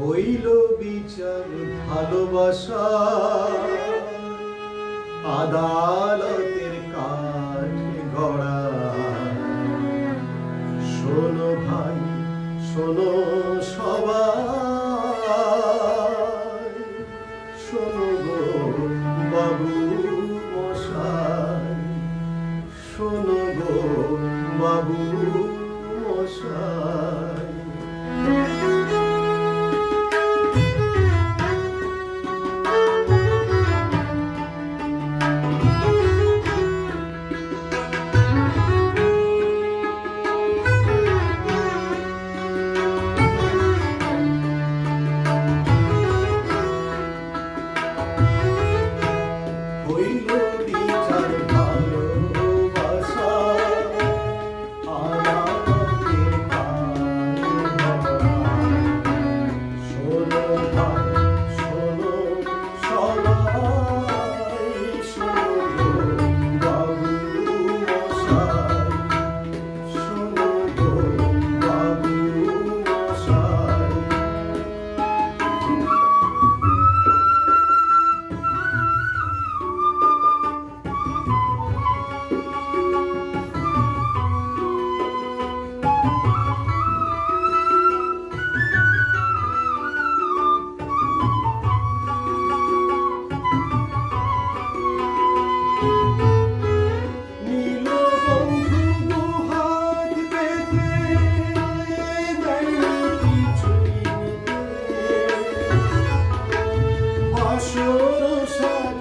হইল বিচার ভালোবাসা। আদালতের কাঠে গড়া। শোনো ভাই শোনো সবাই। sun.